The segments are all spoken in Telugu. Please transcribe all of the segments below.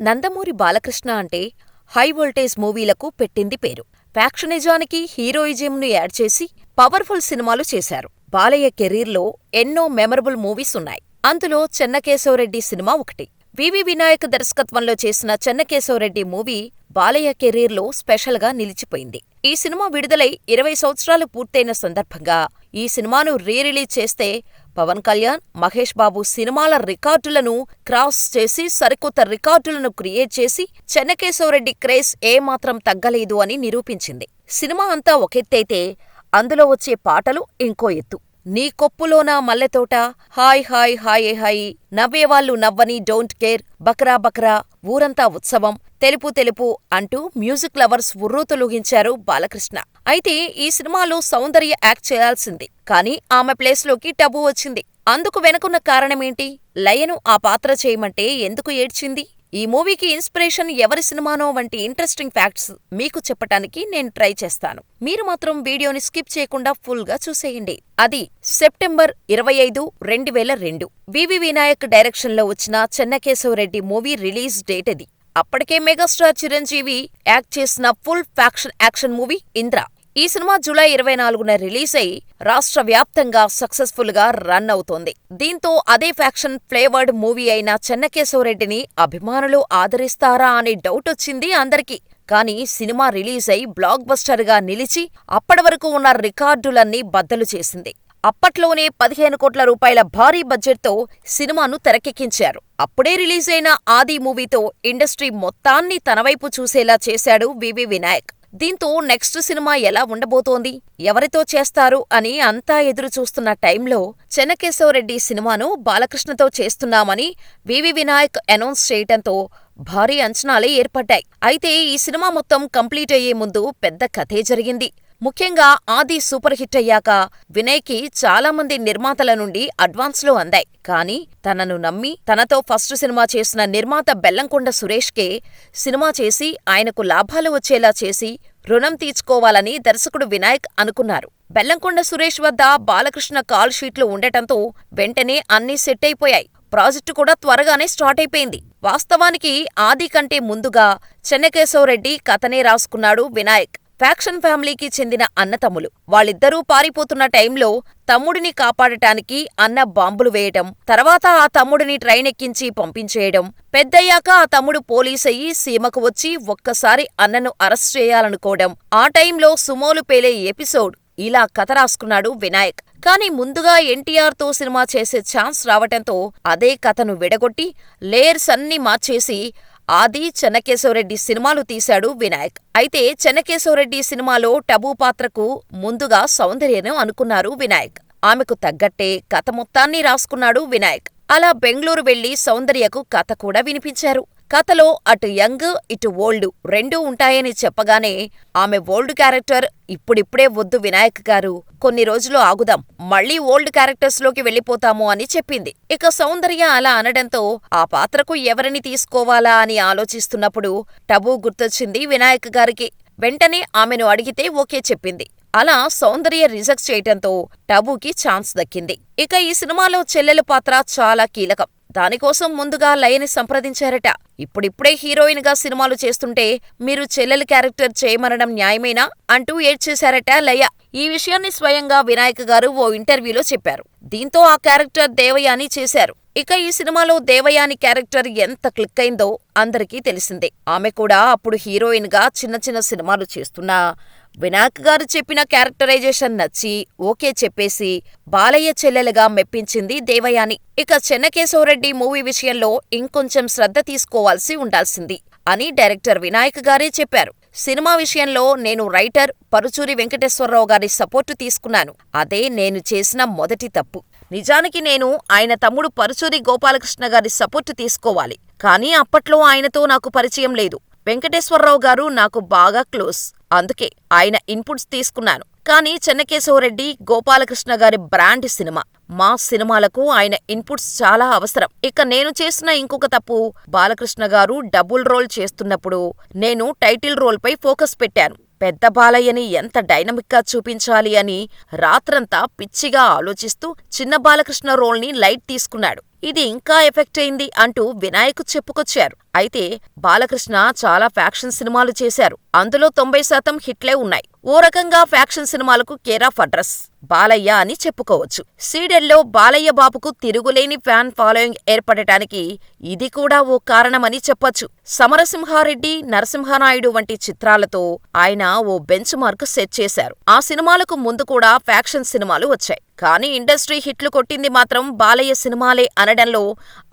నందమూరి బాలకృష్ణ అంటే హై వోల్టేజ్ మూవీలకు పెట్టింది పేరు. ఫ్యాక్షనిజానికి హీరోయిజంను యాడ్ చేసి పవర్ఫుల్ సినిమాలు చేశారు. బాలయ్య కెరీర్లో ఎన్నో మెమరబుల్ మూవీస్ ఉన్నాయి. అందులో చెన్నకేశవరెడ్డి సినిమా ఒకటి. వివి వినాయక్ దర్శకత్వంలో చేసిన చెన్నకేశవరెడ్డి మూవీ బాలయ్య కెరీర్లో స్పెషల్గా నిలిచిపోయింది. ఈ సినిమా విడుదలై ఇరవై సంవత్సరాలు పూర్తయిన సందర్భంగా ఈ సినిమాను రీ రిలీజ్ చేస్తే పవన్ కళ్యాణ్, మహేష్ బాబు సినిమాల రికార్డులను క్రాస్ చేసి సరికొత్త రికార్డులను క్రియేట్ చేసి చెన్నకేశవరెడ్డి క్రేజ్ ఏమాత్రం తగ్గలేదు అని నిరూపించింది. సినిమా అంతా ఒకెత్తైతే అందులో వచ్చే పాటలు ఇంకో ఎత్తు. నీ కొప్పులోనా మల్లెతోట, హాయ్ హాయ్ హాయే హాయ్ నవ్వేవాళ్ళు నవ్వని డోంట్ కేర్, బక్రా బక్రా ఊరంతా ఉత్సవం, తెలుపు తెలుపు అంటూ మ్యూజిక్ లవర్స్ ఉర్రూతలూగించారు బాలకృష్ణ. అయితే ఈ సినిమాలో సౌందర్య యాక్ట్ చేయాల్సింది. కానీ ఆమె ప్లేస్లోకి టబు వచ్చింది. అందుకు వెనుకున్న కారణమేంటి? లయను ఆ పాత్ర చేయమంటే ఎందుకు ఏడ్చింది? ఈ మూవీకి ఇన్స్పిరేషన్ ఎవరి సినిమానో వంటి ఇంట్రెస్టింగ్ ఫ్యాక్ట్స్ మీకు చెప్పటానికి నేను ట్రై చేస్తాను. మీరు మాత్రం వీడియోని స్కిప్ చేయకుండా ఫుల్గా చూసేయండి. అది సెప్టెంబర్ ఇరవై ఐదు, రెండు వేల రెండు. వివి వినాయక్ డైరెక్షన్లో వచ్చిన చెన్నకేశవరెడ్డి మూవీ రిలీజ్ డేట్ ఇది అప్పటికే మెగాస్టార్ చిరంజీవి యాక్ట్ చేసిన full faction action movie Indra. ఈ సినిమా జూలై ఇరవై నాలుగున రిలీజ్ అయి రాష్ట్ర వ్యాప్తంగా సక్సెస్ఫుల్గా రన్ అవుతోంది. దీంతో అదే ఫ్యాక్షన్ ఫ్లేవర్డ్ మూవీ అయిన చెన్నకేశవరెడ్డిని అభిమానులు ఆదరిస్తారా అనే డౌట్ వచ్చింది అందరికీ. కానీ సినిమా రిలీజ్ అయి బ్లాక్ బస్టర్గా నిలిచి అప్పటివరకు ఉన్న రికార్డులన్నీ బద్దలు చేసింది. అప్పట్లోనే పదిహేను కోట్ల రూపాయల భారీ బడ్జెట్తో సినిమాను తెరకెక్కించారు. అప్పుడే రిలీజైన ఆది మూవీతో ఇండస్ట్రీ మొత్తాన్ని తనవైపు చూసేలా చేశాడు వివి వినాయక్. దీంతో నెక్స్ట్ సినిమా ఎలా ఉండబోతోంది? ఎవరితో చేస్తారు అని అంతా ఎదురు చూస్తున్న టైంలో చెన్నకేశవరెడ్డి సినిమాను బాలకృష్ణతో చేస్తున్నామని వివి వినాయక్ అనౌన్స్ చేయటంతో భారీ అంచనాలే ఏర్పడ్డాయి. అయితే ఈ సినిమా మొత్తం కంప్లీట్ అయ్యే ముందు పెద్ద కథే జరిగింది. ముఖ్యంగా ఆది సూపర్ హిట్ అయ్యాక వినయ్కి చాలామంది నిర్మాతల నుండి అడ్వాన్స్లు అందాయి. కానీ తనను నమ్మి తనతో ఫస్ట్ సినిమా చేసిన నిర్మాత బెల్లంకొండ సురేష్కే సినిమా చేసి ఆయనకు లాభాలు వచ్చేలా చేసి రుణం తీర్చుకోవాలని దర్శకుడు వినాయక్ అనుకున్నారు. బెల్లంకొండ సురేష్ వద్ద బాలకృష్ణ కాల్ షీట్లు ఉండటంతో వెంటనే అన్నీ సెట్ అయిపోయాయి. ప్రాజెక్టు కూడా త్వరగానే స్టార్ట్ అయిపోయింది. వాస్తవానికి ఆది కంటే ముందుగా చెన్నకేశవరెడ్డి కథనే రాసుకున్నాడు వినాయక్. ఫ్యాక్షన్ ఫ్యామిలీకి చెందిన అన్నతమ్ములు. వాళ్ళిద్దరూ పారిపోతున్న టైంలో తమ్ముడిని కాపాడటానికి అన్న బాంబులు వేయటం, తర్వాత ఆ తమ్ముడిని ట్రైనెక్కించి పంపించేయడం, పెద్దయ్యాక ఆ తమ్ముడు పోలీసయ్యి సీమకు వచ్చి ఒక్కసారి అన్నను అరెస్ట్ చేయాలనుకోవడం, ఆ టైంలో సుమోలు పేలే ఎపిసోడ్ ఇలా కథ రాసుకున్నాడు వినాయక్. కానీ ముందుగా ఎన్టీఆర్తో సినిమా చేసే ఛాన్స్ రావటంతో అదే కథను విడగొట్టి లేయర్స్ అన్నీ మార్చేసి ఆది, చెన్నకేశవరెడ్డి సినిమాలు తీశాడు వినాయక్. అయితే చెన్నకేశవరెడ్డి సినిమాలో టబు పాత్రకు ముందుగా సౌందర్యను అనుకున్నారు వినాయక్. ఆమెకు తగ్గట్టే కథ మొత్తాన్ని రాసుకున్నాడు వినాయక్. అలా బెంగళూరు వెళ్ళి సౌందర్యకు కథ కూడా వినిపించారు. కథలో అటు యంగ్, ఇటు ఓల్డ్ రెండూ ఉంటాయని చెప్పగానే ఆమె ఓల్డ్ క్యారెక్టర్ ఇప్పుడిప్పుడే వద్దు వినాయక్ గారు, కొన్ని రోజులు ఆగుదాం, మళ్ళీ ఓల్డ్ క్యారెక్టర్స్లోకి వెళ్ళిపోతాము అని చెప్పింది. ఇక సౌందర్య అలా అనడంతో ఆ పాత్రకు ఎవరిని తీసుకోవాలా అని ఆలోచిస్తున్నప్పుడు టబు గుర్తొచ్చింది వినాయక్ గారికి. వెంటనే ఆమెను అడిగితే ఓకే చెప్పింది. అలా సౌందర్య రిజెక్ట్ చేయటంతో టబుకి ఛాన్స్ దక్కింది. ఇక ఈ సినిమాలో చెల్లెలు పాత్ర చాలా కీలకం. దానికోసం ముందుగా లయని సంప్రదించారట. ఇప్పుడిప్పుడే హీరోయిన్గా సినిమాలు చేస్తుంటే మీరు చెల్లెలి క్యారెక్టర్ చేయమనడం న్యాయమేనా అంటూ ఏడ్చేశారట లయ. ఈ విషయాన్ని స్వయంగా వినాయక్ గారు ఓ ఇంటర్వ్యూలో చెప్పారు. దీంతో ఆ క్యారెక్టర్ దేవయాని చేశారు. ఇక ఈ సినిమాలో దేవయాని క్యారెక్టర్ ఎంత క్లిక్కైందో అందరికీ తెలిసిందే. ఆమె కూడా అప్పుడు హీరోయిన్గా చిన్న చిన్న సినిమాలు చేస్తున్నా వినాయక్ గారు చెప్పిన క్యారెక్టరైజేషన్ నచ్చి ఓకే చెప్పేసి బాలయ్య చెల్లెలుగా మెప్పించింది దేవయాని. ఇక చెన్నకేశవరెడ్డి మూవీ విషయంలో ఇంకొంచెం శ్రద్ధ తీసుకోవాల్సి ఉండాల్సింది అని డైరెక్టర్ వినాయక్ గారే చెప్పారు. సినిమా విషయంలో నేను రైటర్ పరుచూరి వెంకటేశ్వరరావు గారి సపోర్టు తీసుకున్నాను. అదే నేను చేసిన మొదటి తప్పు. నిజానికి నేను ఆయన తమ్ముడు పరుచూరి గోపాలకృష్ణ గారి సపోర్టు తీసుకోవాలి. కానీ అప్పట్లో ఆయనతో నాకు పరిచయం లేదు. వెంకటేశ్వరరావు గారు నాకు బాగా క్లోజ్. అందుకే ఆయన ఇన్పుట్స్ తీసుకున్నాను. కానీ చెన్నకేశవరెడ్డి గోపాలకృష్ణ గారి బ్రాండ్ సినిమా. మా సినిమాలకు ఆయన ఇన్పుట్స్ చాలా అవసరం. ఇక నేను చేసిన ఇంకొక తప్పు బాలకృష్ణ గారు డబుల్ రోల్ చేస్తున్నప్పుడు నేను టైటిల్ రోల్పై ఫోకస్ పెట్టాను. పెద్ద బాలయ్యని ఎంత డైనమిక్గా చూపించాలి అని రాత్రంతా పిచ్చిగా ఆలోచిస్తూ చిన్న బాలకృష్ణ రోల్ని లైట్ తీసుకున్నాడు. ఇది ఇంకా ఎఫెక్ట్ అయింది అంటూ వినాయక్ చెప్పుకొచ్చారు. అయితే బాలకృష్ణ చాలా ఫ్యాక్షన్ సినిమాలు చేశారు. అందులో తొంభై శాతం హిట్లే ఉన్నాయి. ఓ రకంగా ఫ్యాక్షన్ సినిమాలకు కేరాఫ్ అడ్రస్ బాలయ్య అని చెప్పుకోవచ్చు. సీడెల్లో బాలయ్య బాబుకు తిరుగులేని ఫ్యాన్ ఫాలోయింగ్ ఏర్పడటానికి ఇది కూడా ఓ కారణమని చెప్పొచ్చు. సమరసింహారెడ్డి, నరసింహనాయుడు వంటి చిత్రాలతో ఆయన ఓ బెంచ్ మార్క్ సెట్ చేశారు. ఆ సినిమాలకు ముందు కూడా ఫ్యాక్షన్ సినిమాలు వచ్చాయి. కానీ ఇండస్ట్రీ హిట్లు కొట్టింది మాత్రం బాలయ్య సినిమాలే అనడంలో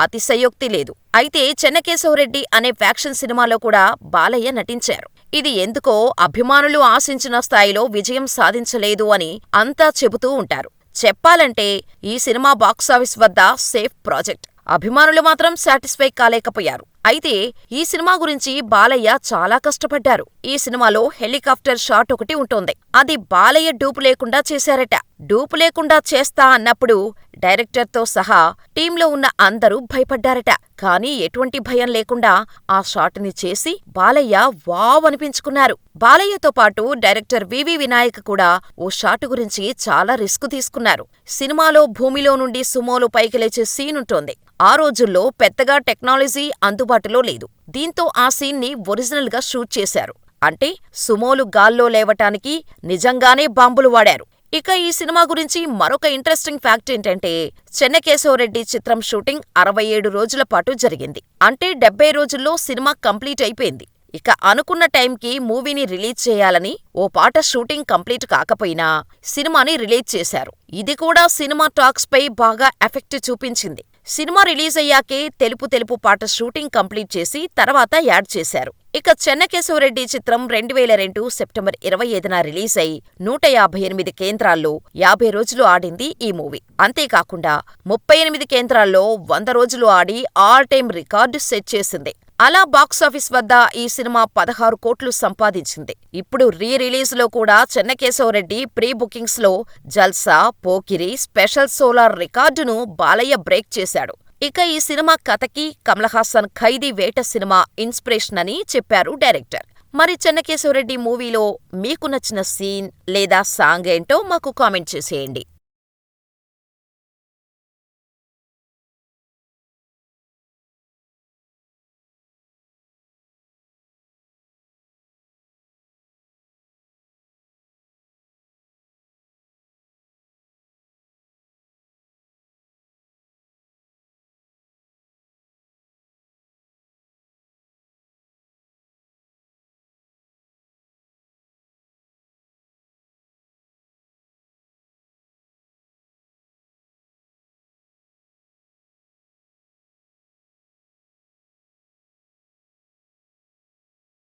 అతిశయోక్తి లేదు. అయితే చెన్నకేశవరెడ్డి అనే ఫ్యాక్షన్ సినిమాలో కూడా బాలయ్య నటించారు. ఇది ఎందుకో అభిమానులు ఆశించిన స్థాయిలో విజయం సాధించలేదు అని అంతా చెబుతూ ఉంటారు. చెప్పాలంటే ఈ సినిమా బాక్సాఫీస్ వద్ద సేఫ్ ప్రాజెక్ట్. అభిమానులు మాత్రం సాటిస్ఫై కాలేకపోయారు. అయితే ఈ సినిమా గురించి బాలయ్య చాలా కష్టపడ్డారు. ఈ సినిమాలో హెలికాప్టర్ షాట్ ఒకటి ఉంటుంది అది బాలయ్య డూపు లేకుండా చేశారట. డూపు లేకుండా చేస్తా అన్నప్పుడు డైరెక్టర్తో సహా టీంలో ఉన్న అందరూ భయపడ్డారట. కానీ ఎటువంటి భయం లేకుండా ఆ షాటుని చేసి బాలయ్య వావ్ అనిపించుకున్నారు. బాలయ్యతో పాటు డైరెక్టర్ వివి వినాయక్ కూడా ఓ షాటు గురించి చాలా రిస్క్ తీసుకున్నారు. సినిమాలో భూమిలో నుండి సుమోలు పైకి లేచే సీనుంటోంది. ఆ రోజుల్లో పెద్దగా టెక్నాలజీ అందుబాటు అందుబాటులో లేదు. దీంతో ఆ సీన్ని ఒరిజినల్గా షూట్ చేశారు. అంటే సుమోలు గాల్లో లేవటానికి నిజంగానే బాంబులు వాడారు. ఇక ఈ సినిమా గురించి మరొక ఇంట్రెస్టింగ్ ఫ్యాక్ట్ ఏంటంటే చెన్నకేశవరెడ్డి చిత్రం షూటింగ్ అరవై ఏడు రోజుల పాటు జరిగింది. అంటే డెబ్బై రోజుల్లో సినిమా కంప్లీట్ అయిపోయింది. ఇక అనుకున్న టైంకి మూవీని రిలీజ్ చేయాలని ఓ పాట షూటింగ్ కంప్లీట్ కాకపోయినా సినిమాని రిలీజ్ చేశారు. ఇది కూడా సినిమా టాక్స్ పై బాగా ఎఫెక్ట్ చూపించింది. సినిమా రిలీజ్ అయ్యాకే తెలుపు తెలుపు పాట షూటింగ్ కంప్లీట్ చేసి తర్వాత యాడ్ చేశారు. ఇక చెన్నకేశవరెడ్డి చిత్రం రెండు వేల రెండు సెప్టెంబర్ ఇరవై ఐదున రిలీజ్ అయి నూట యాభై ఎనిమిది కేంద్రాల్లో యాభై రోజులు ఆడింది ఈ మూవీ. అంతేకాకుండా ముప్పై ఎనిమిది కేంద్రాల్లో వంద రోజులు ఆడి ఆల్ టైం రికార్డు సెట్ చేసింది. అలా బాక్సాఫీస్ వద్ద ఈ సినిమా పదహారు కోట్లు సంపాదించింది. ఇప్పుడు రీ రిలీజ్లో కూడా చెన్నకేశవరెడ్డి ప్రీ బుకింగ్స్లో జల్సా, పోకిరి, స్పెషల్ సోలార్ రికార్డును బాలయ్య బ్రేక్ చేశాడు. ఇక ఈ సినిమా కథకి కమలహాసన్ ఖైదీ వేట సినిమా ఇన్స్పిరేషన్ అని చెప్పారు డైరెక్టర్. మరి చెన్నకేశవరెడ్డి మూవీలో మీకు నచ్చిన సీన్ లేదా సాంగ్ ఏంటో మాకు కామెంట్ చేసేయండి.